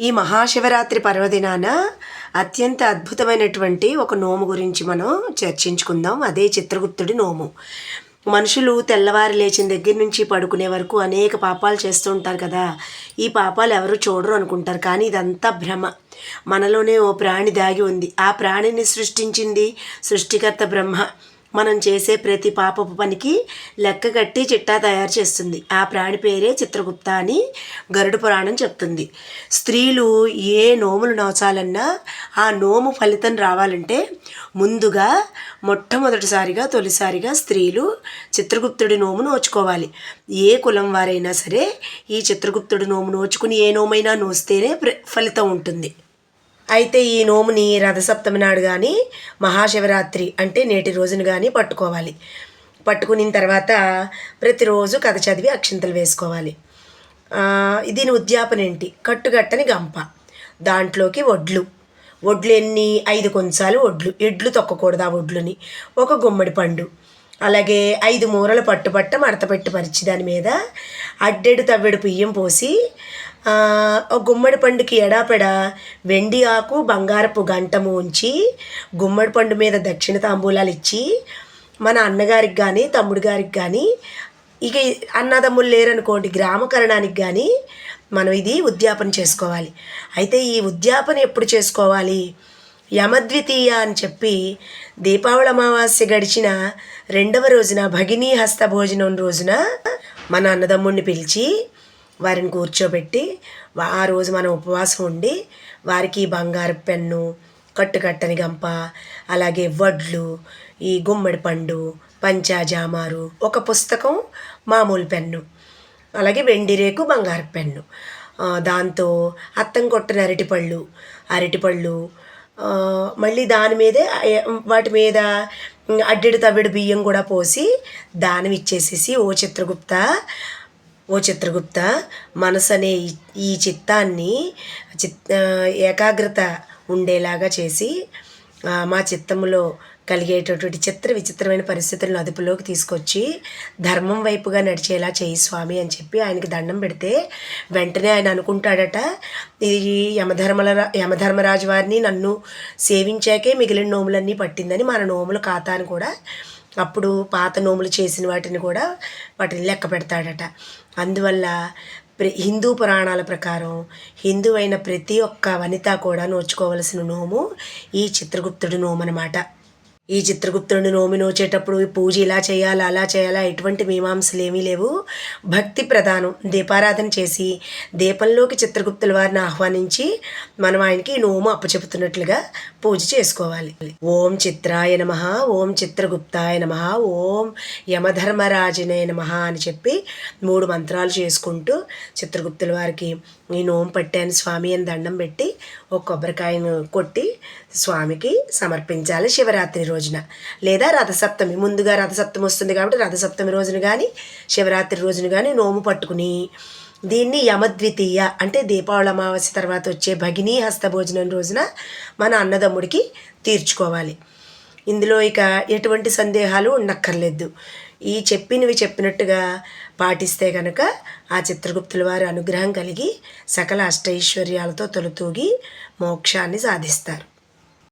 ఈ మహాశివరాత్రి పర్వదినాన అత్యంత అద్భుతమైనటువంటి ఒక నోము గురించి మనం చర్చించుకుందాం. అదే చిత్రగుప్తుడి నోము. మనుషులు తెల్లవారి లేచిన దగ్గర నుంచి పడుకునే వరకు అనేక పాపాలు చేస్తూ ఉంటారు కదా. ఈ పాపాలు ఎవరు చూడరు అనుకుంటారు కానీ ఇదంతా భ్రమ. మనలోనే ఓ ప్రాణి దాగి ఉంది. ఆ ప్రాణిని సృష్టించింది సృష్టికర్త బ్రహ్మ. మనం చేసే ప్రతి పాపపు పనికి లెక్క కట్టి చిట్టా తయారు చేస్తుంది. ఆ ప్రాణి పేరే చిత్రగుప్త అని గరుడ పురాణం చెప్తుంది. స్త్రీలు ఏ నోములు నోచాలన్నా ఆ నోము ఫలితం రావాలంటే ముందుగా మొట్టమొదటిసారిగా తొలిసారిగా స్త్రీలు చిత్రగుప్తుడి నోము నోచుకోవాలి. ఏ కులం వారైనా సరే ఈ చిత్రగుప్తుడి నోము నోచుకుని ఏ నోమైనా నోస్తేనే ప్ర- ఫలితం ఉంటుంది. అయితే ఈ నోముని రథసప్తమి నాడు కానీ మహాశివరాత్రి అంటే నేటి రోజున కానీ పట్టుకోవాలి. పట్టుకున్న తర్వాత ప్రతిరోజు కథ చదివి అక్షింతలు వేసుకోవాలి. దీని ఉద్యాపన ఏంటి? కట్టుగట్టని గంప. దాంట్లోకి వడ్లు. వడ్లు ఎన్ని? ఐదు కొంచాలు వడ్లు. ఎడ్లు తొక్కకూడదు ఆ వడ్లుని. ఒక గుమ్మడి పండు. అలాగే ఐదు మూరలు పట్టుబట్ట మడత పెట్టి పరిచి దాని మీద అడ్డెడు తవ్వెడు బియ్యం పోసి ఒక గుమ్మడి పండుకి ఎడాపెడ వెండి ఆకు బంగారపు గంటము ఉంచి గుమ్మడి పండు మీద దక్షిణ తాంబూలాలు ఇచ్చి మన అన్నగారికి కానీ తమ్ముడు గారికి కానీ ఇక అన్నదమ్ములు లేరనుకోండి గ్రామకరణానికి కానీ మనం ఇది ఉద్యాపన చేసుకోవాలి. అయితే ఈ ఉద్యాపన ఎప్పుడు చేసుకోవాలి? యమద్వితీయ అని చెప్పి దీపావళి అమావాస్య గడిచిన రెండవ రోజున భగినీ హస్త భోజనం రోజున మన అన్నదమ్ముడిని పిలిచి వారిని కూర్చోబెట్టి ఆ రోజు మనం ఉపవాసం ఉండి వారికి బంగారు పెన్ను కట్టుకట్టని గంప అలాగే వడ్లు ఈ గుమ్మడి పండు పంచాజామారు ఒక పుస్తకం మామూలు పెన్ను అలాగే వెండి రేకు బంగారు పెన్ను. దాంతో అత్తం కొట్టిన అరటిపళ్ళు అరటిపళ్ళు మళ్ళీ దాని మీదే వాటి మీద అడ్డెడు తవ్వెడు బియ్యం కూడా పోసి దానం ఇచ్చేసేసి ఓ చిత్రగుప్త ఓ చిత్రగుప్త మనసు అనే ఈ- చిత్తాన్ని చిత్ ఏకాగ్రత ఉండేలాగా చేసి మా చిత్తములో కలిగేటటువంటి చిత్ర విచిత్రమైన పరిస్థితులను అదుపులోకి తీసుకొచ్చి ధర్మం వైపుగా నడిచేలా చేయి స్వామి అని చెప్పి ఆయనకి దండం పెడితే వెంటనే ఆయన అనుకుంటాడట ఇది యమధర్మల యమధర్మరాజు వారిని నన్ను సేవించాకే మిగిలిన నోములన్నీ పట్టిందని మన నోముల ఖాతాను కూడా అప్పుడు పాత నోములు చేసిన వాటిని కూడా వాటిని లెక్క పెడతాడట. అందువల్ల ప్ర- హిందూ పురాణాల ప్రకారం హిందువైన ప్రతి ఒక్క వనిత కూడా నోచుకోవలసిన నోము ఈ చిత్రగుప్తుడి నోము అనమాట ఈ చిత్రగుప్తుడిని నోమి నోచేటప్పుడు పూజ ఇలా చేయాలా అలా చేయాలా ఎటువంటి మీమాంసలు ఏమీ లేవు. భక్తి ప్రధానం. దీపారాధన చేసి దీపంలోకి చిత్రగుప్తుల వారిని ఆహ్వానించి మనం ఆయనకి నోము అప్పచెపుతున్నట్లుగా పూజ చేసుకోవాలి. ఓం చిత్రాయ నమ ఓం చిత్రగుప్తాయ నమ ఓం యమధర్మరాజనే నమ అని చెప్పి మూడు మంత్రాలు చేసుకుంటూ చిత్రగుప్తుల వారికి ఈ నోము పట్టాను స్వామి అని దండం పెట్టి ఒక కొబ్బరికాయను కొట్టి స్వామికి సమర్పించాలి. శివరాత్రి రోజు రోజున. లేదా రథసప్తమి. ముందుగా రథసప్తమి వస్తుంది కాబట్టి రథసప్తమి రోజున కానీ శివరాత్రి రోజున కానీ నోము పట్టుకుని దీన్ని యమద్వితీయ అంటే దీపావళి అమావాస్య తర్వాత వచ్చే భగినీ హస్తభోజనం రోజున మన అన్నదమ్ముడికి తీర్చుకోవాలి. ఇందులో ఇక ఎటువంటి సందేహాలు ఉండక్కర్లేదు. ఈ చెప్పినవి చెప్పినట్టుగా పాటిస్తే కనుక ఆ చిత్రగుప్తుల వారి అనుగ్రహం కలిగి సకల అష్టైశ్వర్యాలతో తొలుతూగి మోక్షాన్ని సాధిస్తారు.